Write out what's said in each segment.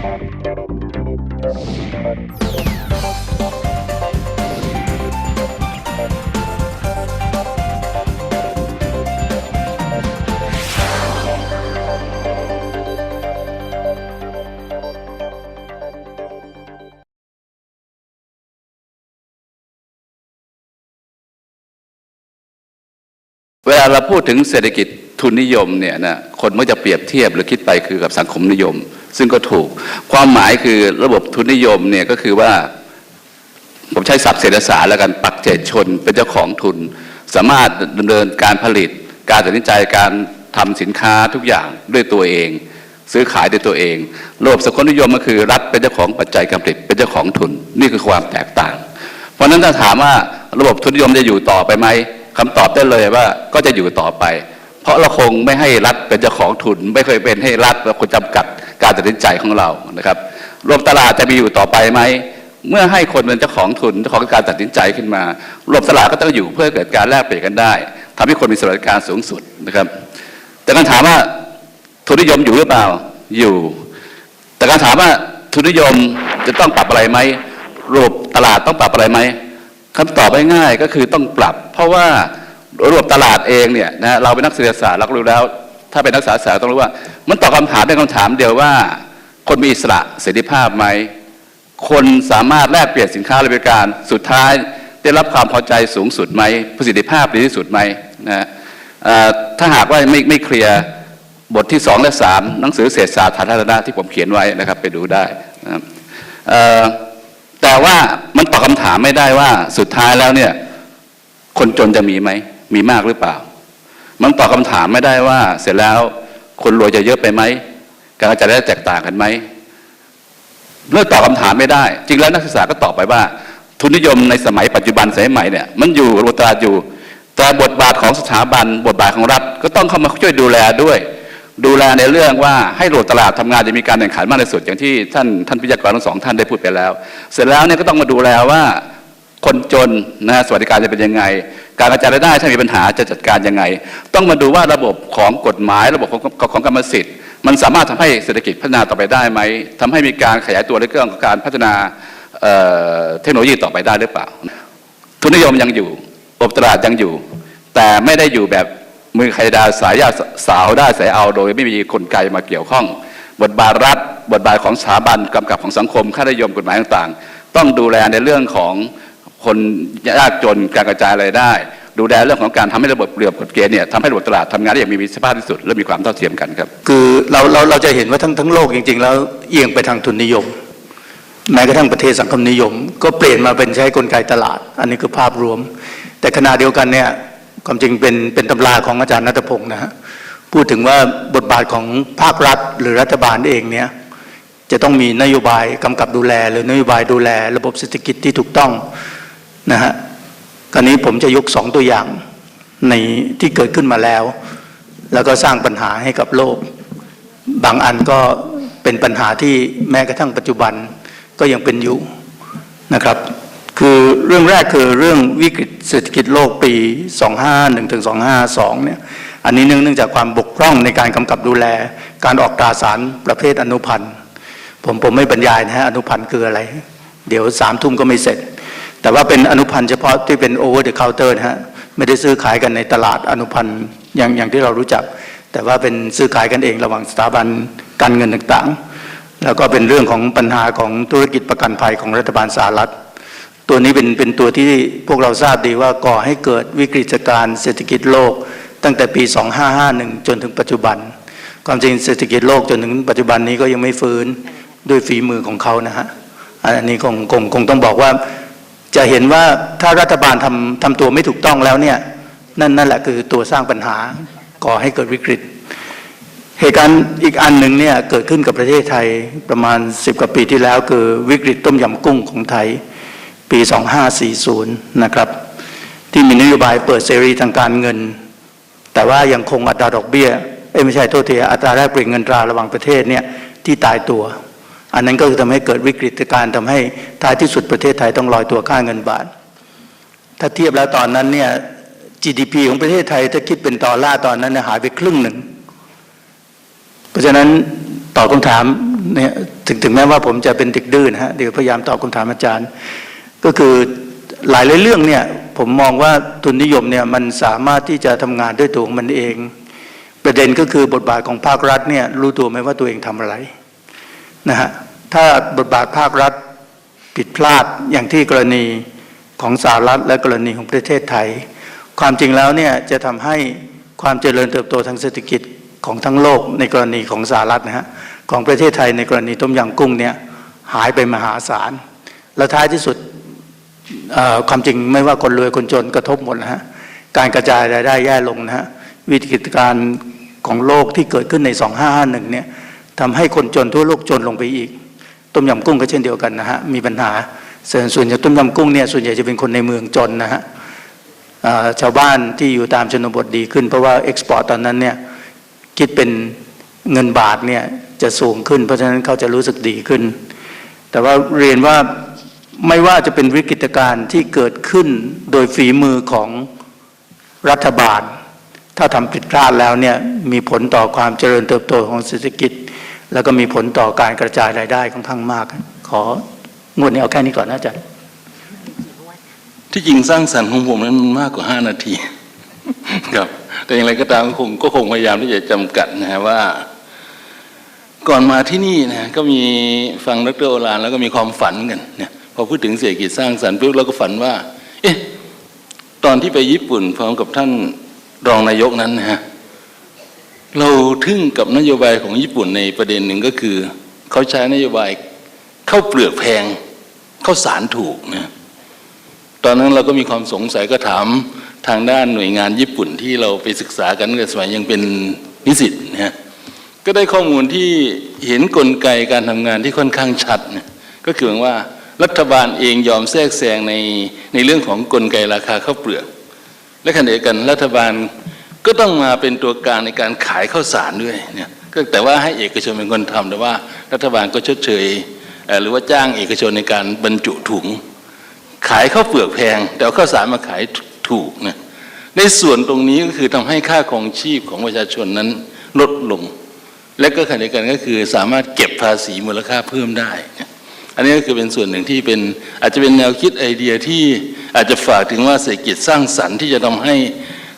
เว เราพูดถึงเศรษฐกิจทุนนิยมเนี่ยนะคนมักจะเปรียบเทียบหรือคิดไปคือกับสังคมนิยม ซึ่งก็ถูกความหมายคือระบบทุนนิยมเนี่ยก็คือว่าผมใช้ศัพท์เศรษฐศาสตร์แล้วกันปักเจตชนเป็นเจ้าของทุน สามารถดำเนินการผลิต การตัดสินใจการทำสินค้าทุกอย่างด้วยตัวเอง ซื้อขายด้วยตัวเองระบบสังคมนิยมก็คือ รัฐเป็นเจ้าของปัจจัยการผลิตเป็นเจ้าของทุนนี่คือความแตกต่าง เพราะฉะนั้นถ้าถามว่าระบบทุนนิยมจะอยู่ต่อไปไหม คำตอบได้เลยว่าก็จะอยู่ต่อไป เพราะเราคงไม่ให้รัฐเป็นเจ้าของทุน ไม่เคยเป็นให้รัฐเป็นคนจำกัดการตัดสินใจของเรานะครับระบบตลาดจะมีอยู่ต่อไปไหมเมื่อให้คนเป็นเจ้าของทุนเจ้าของการตัดสินใจขึ้นมาระบบตลาดก็ต้องอยู่เพื่อเกิดการแลกเปลี่ยนกันได้ทำให้คนมีสวัสดิการสูงสุดนะครับ แต่การถามว่าทุนนิยมอยู่หรือเปล่าอยู่ แต่การถามว่าทุนนิยมจะต้องปรับอะไรไหมระบบตลาดต้องปรับอะไรไหม คำตอบง่ายๆก็คือต้องปรับ เพราะว่าระบบตลาดเองเนี่ยนะเราเป็นนักเศรษฐศาสตร์เรารู้แล้ว ถ้าเป็นนักศึกษาศาสตร์ต้องรู้ว่า มันตอบคำถามได้คำถามเดียวว่า คนมีอิสระเสรีภาพไหมคนสามารถแลกเปลี่ยนสินค้าและบริการสุดท้ายได้รับความพอใจสูงสุดไหมประสิทธิภาพดีที่สุดไหมนะถ้าหากว่าไม่ไม่เคลียร์บทที่สองและสามหนังสือเศรษฐศาสตร์สาธารณะที่ผมเขียนไว้นะครับไปดูได้นะแต่ว่า มันตอบคำถามไม่ได้ว่าสุดท้ายแล้วเนี่ย คนจนจะมีไหมมีมากหรือเปล่า มันตอบคำถามไม่ได้ว่า เสร็จแล้วคนรวยจะเยอะไปไหมการกระได้แตกต่างกันไหมเมื่อตอบคำถามไม่ได้ จริงแล้วนักศึกษาก็ตอบไปว่า ทุนนิยมในสมัยปัจจุบันสมัยใหม่เนี่ยมันอยู่ระบบตลาอยู่ แต่บทบาทของสถาบันบทบาทของรัฐก็ต้องเข้ามาช่วยดูแลด้วย ดูแลในเรื่องว่าให้ระบบตลาดทำงานจะมีการแข่งขันมากที่สุดอย่างที่ท่านท่านวิทยากรทั้งสองท่านได้พูดไปแล้ว เสร็จแล้วเนี่ยก็ต้องมาดูแลว่าคนจนนะสวัสดิการจะเป็นยังไง การกระจายรายได้ถ้ามีปัญหาจะจัดการยังไง ต้องมาดูว่าระบบของกฎหมาย ระบบของของของกรรมสิทธิ์ มันสามารถทำให้เศรษฐกิจพัฒนาต่อไปได้ไหมทำให้มีการขยายตัวในเรื่องของการพัฒนาเเทคโนโลยีต่อไปได้หรือเปล่า ทุนนิยมยังอยู่ระบบตลาดยังอยู่ แต่ไม่ได้อยู่แบบ มือใครดาสายยาสาวได้สายเอาโดยไม่มีกลไกมาเกี่ยวข้อง บทบาทรัฐ บทบาทของสถาบันกำกับของสังคมค่านิยมกฎหมายต่างๆ ต้องดูแลในเรื่องของคนยากจนการกระจายรายได้ ดูแลเรื่องของการทำให้ระบบเรือกกฎเกณฑ์เนี่ยทำให้ระบบตลาดทำงานได้อย่างมีประสิทธิภาพที่สุด และมีความเท่าเทียมกันครับ คือเราเราเราจะเห็นว่าทั้งทั้งโลกจริง ๆ แล้วเอียงไปทางทุนนิยม แม้กระทั่งประเทศสังคมนิยม ก็เปลี่ยนมาเป็นใช้กลไกตลาด อันนี้คือภาพรวม แต่ขณะเดียวกันเนี่ย ความจริงเป็นเป็นตำราของอาจารย์นัทพงศ์นะฮะพูดถึงว่าบทบาทของภาครัฐหรือรัฐบาลเองเนี่ยจะต้องมีนโยบายกำกับดูแล หรือนโยบายดูแล ระบบเศรษฐกิจที่ถูกต้องนะฮะคราวนี้ผมจะยกสองตัวอย่างในที่เกิดขึ้นมาแล้ว แล้วก็สร้างปัญหาให้กับโลก บางอันก็เป็นปัญหาที่แม้กระทั่งปัจจุบันก็ยังเป็นอยู่นะครับ คือเรื่องแรกคือเรื่องวิกฤตเศรษฐกิจโลกปี 251ถึง252 เนี่ย อันนี้เนื่องจากความบกพร่องในการกำกับดูแล การออกตราสารประเภทอนุพันธ์ ผมผมไม่บรรยายนะฮะอนุพันธ์คืออะไร เดี๋ยวสามทุ่มก็ไม่เสร็จ แต่ว่าเป็นอนุพันธ์เฉพาะที่เป็น over the counter นะฮะไม่ได้ซื้อขายกันในตลาดอนุพันธ์อย่างอย่างที่เรารู้จัก แต่ว่าเป็นซื้อขายกันเองระหว่างสถาบันการเงินต่างๆ แล้วก็เป็นเรื่องของปัญหาของธุรกิจประกันภัยของรัฐบาลสหรัฐ ตัวนี้เป็นเป็นตัวที่พวกเราทราบดีว่าก่อให้เกิดวิกฤตการณ์เศรษฐกิจโลก ตั้งแต่ปี 2551 จนถึงปัจจุบัน ความจริงเศรษฐกิจโลกจนถึงปัจจุบันนี้ก็ยังไม่ฟื้นด้วยฝีมือของเขานะฮะอันนี้คงคงคงต้องบอกว่าจะเห็นว่าถ้ารัฐบาลทำทำตัวไม่ถูกต้องแล้วเนี่ยนั่นนั่นแหละคือตัวสร้างปัญหาก่อให้เกิดวิกฤต เหตุการณ์อีกอันหนึ่งเนี่ยเกิดขึ้นกับประเทศไทยประมาณ 10กว่าปีที่แล้ว คือวิกฤตต้มยำกุ้งของไทย ปี 2540 นะครับ ที่มีนโยบายเปิดเสรีทางการเงิน แต่ว่ายังคงอัตราดอกเบี้ยเอ้ไม่ใช่โทษทีอัตราแลกเปลี่ยนเงินตราระหว่างประเทศเนี่ยที่ตายตัว อันนั้นก็คือทำให้เกิดวิกฤตการณ์ทำให้ท้ายที่สุดประเทศไทยต้องลอยตัวค่าเงินบาท ถ้าเทียบแล้วตอนนั้นเนี่ย GDP ของประเทศไทยถ้าคิดเป็นดอลลาร์ตอนนั้นเนี่ยหายไปครึ่งหนึ่ง เพราะฉะนั้นตอบคำถามเนี่ยถึงถึงแม้ว่าผมจะเป็นเด็กดื้อนะฮะเดี๋ยวพยายามตอบคำถามอาจารย์ ก็คือหลายๆเรื่องเนี่ยผมมองว่าทุนนิยมเนี่ยมันสามารถที่จะทำงานด้วยตัวของมันเอง ประเด็นก็คือบทบาทของภาครัฐเนี่ยรู้ตัวไหมว่าตัวเองทำอะไรนะฮะถ้าบทบาทภาครัฐผิดพลาดอย่างที่กรณีของสหรัฐและกรณีของประเทศไทย ความจริงแล้วเนี่ยจะทำให้ความเจริญเติบโตทางเศรษฐกิจของทั้งโลกในกรณีของสหรัฐนะฮะของประเทศไทยในกรณีต้มยำกุ้งเนี่ยหายไปมหาศาลแล้วท้ายที่สุด ความจริงไม่ว่าคนรวยคนจนกระทบหมดนะฮะการกระจายรายได้แย่ลงนะฮะวิกฤตการของโลกที่เกิดขึ้นใน 2551เนี่ยทำให้คนจนทั่วโลกจนลงไปอีก ต้มยำกุ้งก็เช่นเดียวกันนะฮะมีปัญหาส่วนส่วนใหญ่ต้มยำกุ้งเนี่ยส่วนใหญ่จะเป็นคนในเมืองจนนะฮะชาวบ้านที่อยู่ตามชนบทดีขึ้น เพราะว่าเอ็กซ์พอร์ตตอนนั้นเนี่ยคิดเป็นเงินบาทเนี่ยจะสูงขึ้น เพราะฉะนั้นเขาจะรู้สึกดีขึ้น แต่ว่าเรียนว่า ไม่ว่าจะเป็นวิกฤตการณ์ที่เกิดขึ้นโดยฝีมือของรัฐบาล ถ้าทำผิดพลาดแล้วเนี่ยมีผลต่อความเจริญเติบโตของเศรษฐกิจ แล้วก็มีผลต่อการกระจายรายได้ค่อนข้างมาก ของวดนี้เอาแค่นี้ก่อนนะอาจารย์ที่จริงสร้างสรรค์ของผมนั้นมันมากกว่าห้านาทีครับ แต่อย่างไรก็ตามก็คงก็คงพยายามที่จะจำกัดนะฮะว่า ก่อนมาที่นี่นะก็มีฟังดรโอฬารแล้วก็มีความฝันกันเนี่ย อพูดถึงเศรษฐกิจสร้างสรรค์ปุ๊บเราก็ฝันว่า เอ๊ะตอนที่ไปญี่ปุ่นพร้อมกับท่านรองนายกนั้นนะฮะเราทึ่งกับนโยบายของญี่ปุ่นในประเด็นหนึ่งก็คือ เขาใช้นโยบายเข้าเปลือกแพงเข้าสารถูกนะตอนนั้นเราก็มีความสงสัยก็ถามทางด้านหน่วยงานญี่ปุ่นที่เราไปศึกษากันตั้งแต่สมัยยังเป็นนิสิตนะฮะก็ได้ข้อมูลที่เห็นกลไกการทำงานที่ค่อนข้างชัดนะก็คือว่า รัฐบาลเองยอมแทรกแซงในในเรื่องของกลไกราคาข้าวเปลือก และขณะเดียวกันรัฐบาลก็ต้องมาเป็นตัวกลางในการขายข้าวสารด้วยเนี่ยก็แต่ว่าให้เอกชนเป็นคนทำแต่ว่ารัฐบาลก็ชดเชยหรือว่าจ้างเอกชนในการบรรจุถุง ขายข้าวเปลือกแพง แต่ข้าวสารมาขายถูกนะในส่วนตรงนี้ก็คือทำให้ค่าครองชีพของประชาชนนั้นลดลง และก็ขณะเดียวกันก็คือสามารถเก็บภาษีมูลค่าเพิ่มได้นะ อันนี้ก็คือเป็นส่วนหนึ่งที่เป็นอาจจะเป็นแนวคิดไอเดียที่อาจจะฝากถึงว่าเศรษฐกิจสร้างสรรค์ที่จะทำให้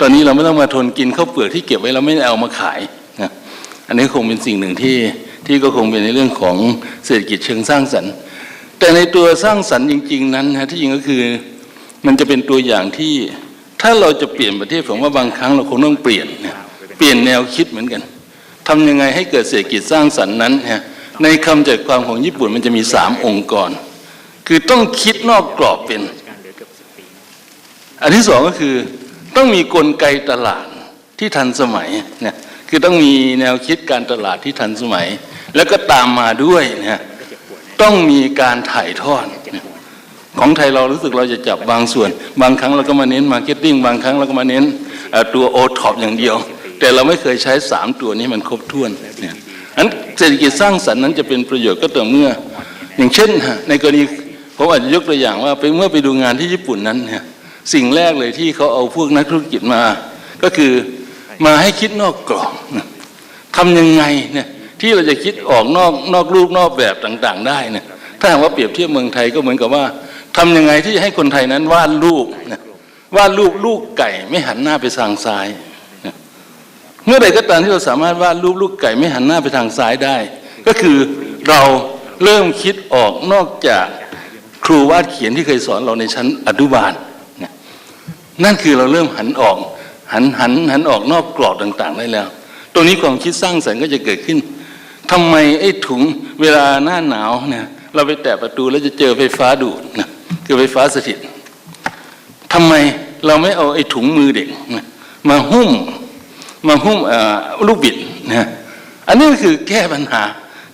ตอนนี้เราไม่ต้องมาทนกินข้าวเปลือกที่เก็บไว้เราไม่เอามาขายนะอันนี้คงเป็นสิ่งหนึ่งที่ที่ก็คงเป็นในเรื่องของเศรษฐกิจเชิงสร้างสรรค์ แต่ในตัวสร้างสรรค์จริง ๆ นั้นนะที่จริงก็คือมันจะเป็นตัวอย่างที่ถ้าเราจะเปลี่ยนประเทศผมว่าบางครั้งเราคงต้องเปลี่ยนเปลี่ยนแนวคิดเหมือนกันทำยังไงให้เกิดเศรษฐกิจสร้างสรรค์นั้นนะ ในคำจัดความของญี่ปุ่นมันจะมีสามองค์กร คือต้องคิดนอกกรอบเป็น อันที่สองก็คือต้องมีกลไกตลาดที่ทันสมัยเนี่ยคือต้องมีแนวคิดการตลาดที่ทันสมัย แล้วก็ตามมาด้วยเนี่ยต้องมีการถ่ายทอดของไทยเรารู้สึกเราจะจับบางส่วน บางครั้งเราก็มาเน้นมาร์เก็ตติ้งบางครั้งเราก็มาเน้นตัวโอท็อปอย่างเดียว แต่เราไม่เคยใช้สามตัวนี้มันครบถ้วนเนี่ย อันเศรษฐกิจสร้างสรรค์นั้นจะเป็นประโยชน์ก็ต่อเมื่อ อย่างเช่น ในกรณีผมอาจจะยกตัวอย่างว่าไปเมื่อไปดูงานที่ญี่ปุ่นนั้นเนี่ยสิ่งแรกเลยที่เขาเอาพวกนักธุรกิจมา ก็คือมาให้คิดนอกกรอบทำยังไงเนี่ยที่เราจะคิดออกนอกนอกรูปนอกแบบต่างๆ ได้เนี่ยถ้าหากว่าเปรียบเทียบเมืองไทยก็เหมือนกับว่าทำยังไงที่จะให้คนไทยนั้นวาดรูปนะวาดรูปลูกไก่ไม่หันหน้าไปทางซ้าย เมื่อใดก็ตามที่เราสามารถวาดรูปลูกไก่ไม่หันหน้าไปทางซ้ายได้ ก็คือเราเริ่มคิดออกนอกจากครูวาดเขียนที่เคยสอนเราในชั้นอนุบาลนะนั่นคือเราเริ่มหันออกหันหันหันออกนอกกรอบต่าง ๆ ได้แล้ว ตรงนี้ความคิดสร้างสรรค์ก็จะเกิดขึ้นทำไมไอ้ถุงเวลาหน้าหนาวเนี่ยเราไปแตะประตูแล้วจะเจอไฟฟ้าดูดนะคือไฟฟ้าสถิตทำไมเราไม่เอาไอ้ถุงมือเด็กนะมาหุ้ม มาหุ้มลูกบิดนะอันนี้ก็คือแก้ปัญหา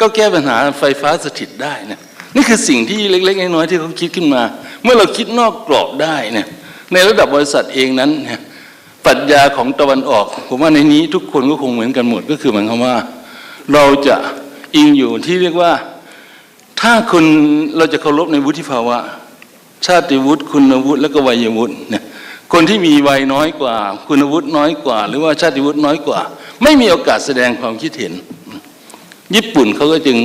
ก็แก้ปัญหาไฟฟ้าสถิตได้นะนี่คือสิ่งที่เล็ก ๆ น้อยๆที่เขาคิดขึ้นมา เมื่อเราคิดนอกกรอบได้เนี่ยในระดับบริษัทเองนั้นเนี่ยปรัชญาของตะวันออก ผมว่าในนี้ทุกคนก็คงเหมือนกันหมดก็คือหมายความว่า เราจะอิงอยู่ที่เรียกว่า ถ้าคนเราจะเคารพในวุฒิภาวะ ชาติวุฒิคุณวุฒิและก็วัยวุฒิเนี่ย คนที่มีวัยน้อยกว่า คุณวุฒิน้อยกว่า หรือว่าชาติวุฒิน้อยกว่า ไม่มีโอกาสแสดงความคิดเห็น ญี่ปุ่นเขาก็จึง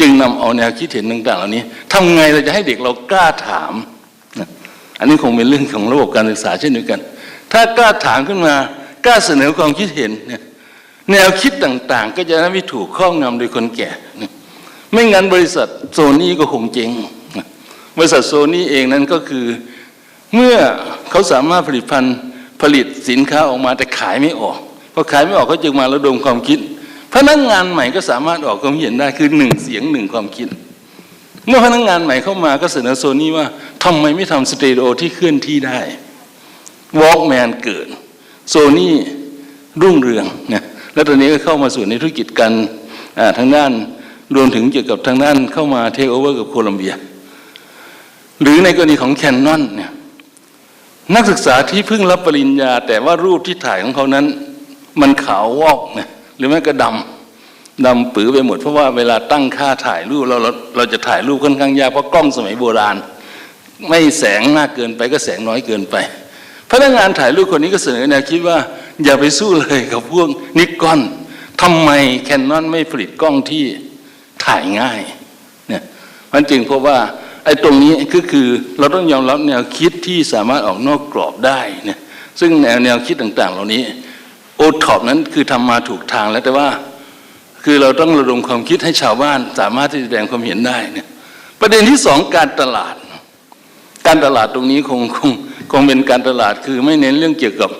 จึงนำเอาแนวคิดเห็นต่างๆเหล่านี้ทำไงเราจะให้เด็กเรากล้าถาม อันนี้คงเป็นเรื่องของระบบการศึกษาเช่นเดียวกัน ถ้ากล้าถามขึ้นมากล้าเสนอความคิดเห็นเนี่ยแนวคิดต่างๆ ก็จะไม่ถูกครอบงำโดยคนแก่ ไม่งั้นบริษัทโซนี่ก็คงเจ๊งบริษัทโซนี่เองนั้นก็คือ เมื่อเขาสามารถผลิตภัณฑ์ผลิตสินค้าออกมาแต่ขายไม่ออกพอขายไม่ออกก็จึงมาระดมความคิดพนักงานใหม่ก็สามารถออกความเห็นได้คือหนึ่งเสียงหนึ่งความคิด เมื่อพนักงานใหม่เข้ามาก็เสนอโซนี่ว่าทำไมไม่ทำสเตดิโอที่เคลื่อนที่ได้วอล์กแมนเกิดโซนี่รุ่งเรืองเนี่ยแล้วตอนนี้ก็เข้ามาสู่ในธุรกิจกันทางด้านรวมถึงเกี่ยวกับทางด้านเข้ามาเทคโอเวอร์กับโคลัมเบีย หรือในกรณีของแคนนอนเนี่ย นักศึกษาที่เพิ่งรับปริญญา แต่ว่ารูปที่ถ่ายของเขานั้น มันขาววอกนะหรือไม่ก็ดำดำปื้อไปหมด เพราะว่าเวลาตั้งค่าถ่ายรูปเราเราเราจะถ่ายรูปค่อนข้างยากเพราะกล้องสมัยโบราณ ไม่แสงมากเกินไปก็แสงน้อยเกินไปพนักงานถ่ายรูปคนนี้ก็เสนอแนวคิดว่า อย่าไปสู้เลยกับพวกนิกอนทำไมแคนนอนไม่ผลิตกล้องที่ถ่ายง่ายเนี่ยมันจึงเพราะว่า ไอ้ตรงนี้ก็คือเราต้องยอมรับแนวคิดที่สามารถออกนอกกรอบได้เนี่ยซึ่งแนวแนวคิดต่างๆ เหล่านี้โอท็อปนั้นคือทำมาถูกทางแล้วแต่ว่าคือเราต้องระดมความคิดให้ชาวบ้าน สามารถที่จะแสดงความเห็นได้เนี่ยประเด็นที่สองการตลาด การตลาดตรงนี้คงคงคงเป็นการตลาดคือไม่เน้นเรื่องเกี่ยวกับ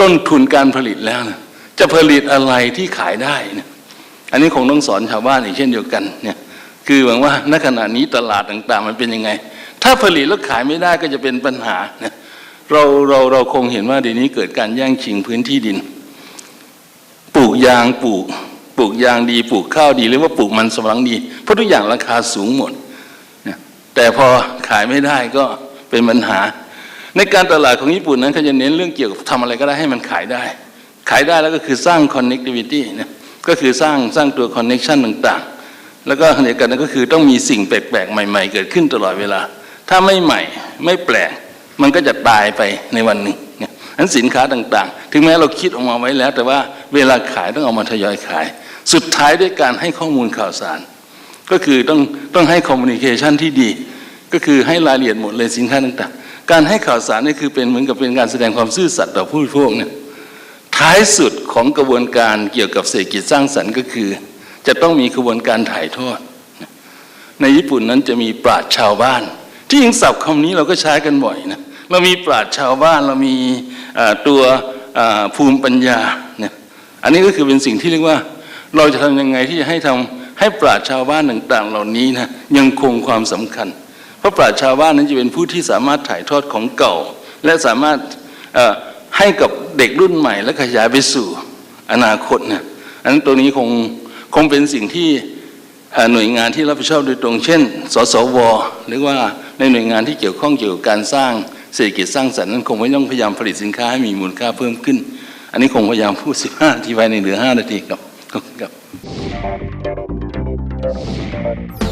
ต้นทุนการผลิตแล้วนะจะผลิตอะไรที่ขายได้เนี่ยอันนี้คงต้องสอนชาวบ้านอีกเช่นเดียวกันเนี่ย คือหวังว่าณขณะนี้ตลาดต่างๆ มันเป็นยังไง ถ้าผลิตแล้วขายไม่ได้ก็จะเป็นปัญหาเนี่ยเราเราเราคงเห็นว่าเดี๋ยวนี้เกิดการแย่งชิงพื้นที่ดิน ปลูกยางปลูก ปลูกยางดี ปลูกข้าวดี หรือว่าปลูกมันสำปะหลังดี เพราะทุกอย่างราคาสูงหมดแต่พอขายไม่ได้ก็เป็นปัญหา ในการตลาดของญี่ปุ่นนั้นเขาจะเน้นเรื่องเกี่ยวกับทำอะไรก็ได้ให้มันขายได้ ขายได้แล้วก็คือสร้าง connectivity นะก็คือสร้างสร้างตัว connection ต่างๆ แล้วก็เดียวกันนั้นก็คือต้องมีสิ่งแปลกๆ ใหม่ ๆ เกิดขึ้นตลอดเวลา ถ้าไม่ใหม่ไม่แปลก มันก็จะตายไปในวันหนึ่งนี่ยนั้นสินค้าต่างๆ ถึงแม้เราคิดออกมาไว้แล้ว แต่ว่าเวลาขายต้องเอามาทยอยขาย สุดท้ายด้วยการให้ข้อมูลข่าวสาร ก็คือต้องต้องให้คอมมูนิเคชันที่ดี ก็คือให้รายละเอียดหมดเลยสินค้าต่างๆ การให้ข่าวสารนี่คือเป็นเหมือนกับเป็นการแสดงความซื่อสัตย์ต่อผู้บริโภคเนี่ยท้ายสุดของกระบวนการเกี่ยวกับเศรษฐกิจสร้างสรรค์ก็คือ จะต้องมีกระบวนการถ่ายทอด ในญี่ปุ่นนั้นจะมีปราชญ์ชาวบ้าน ที่ยิงศัพท์คำนี้เราก็ใช้กันบ่อยนะเรามีปราชญ์ชาวบ้านเรามีตัวภูมิปัญญาเนี่ยอันนี้ก็คือเป็นสิ่งที่เรียกว่าเราจะทำยังไงที่จะให้ทำให้ปราชญ์ชาวบ้านต่างๆ เหล่านี้นะยังคงความสำคัญ เพราะปราชญ์ชาวบ้านนั้นจะเป็นผู้ที่สามารถถ่ายทอดของเก่า และสามารถให้กับเด็กรุ่นใหม่ และขยายไปสู่อนาคตเนี่ยอันนั้นตัวนี้คง คงเป็นสิ่งที่หน่วยงานที่รับผิดชอบโดยตรง เช่น สสว หรือว่าในหน่วยงานที่เกี่ยวข้องเกี่ยวกับการสร้างเศรษฐกิจสร้างสรรค์นั้นคงไม่ต้องพยายามผลิตสินค้าให้มีมูลค่าเพิ่มขึ้น อันนี้คงพยายามพูด 15นาทีไปในเหลือ 5 นาทีครับครับ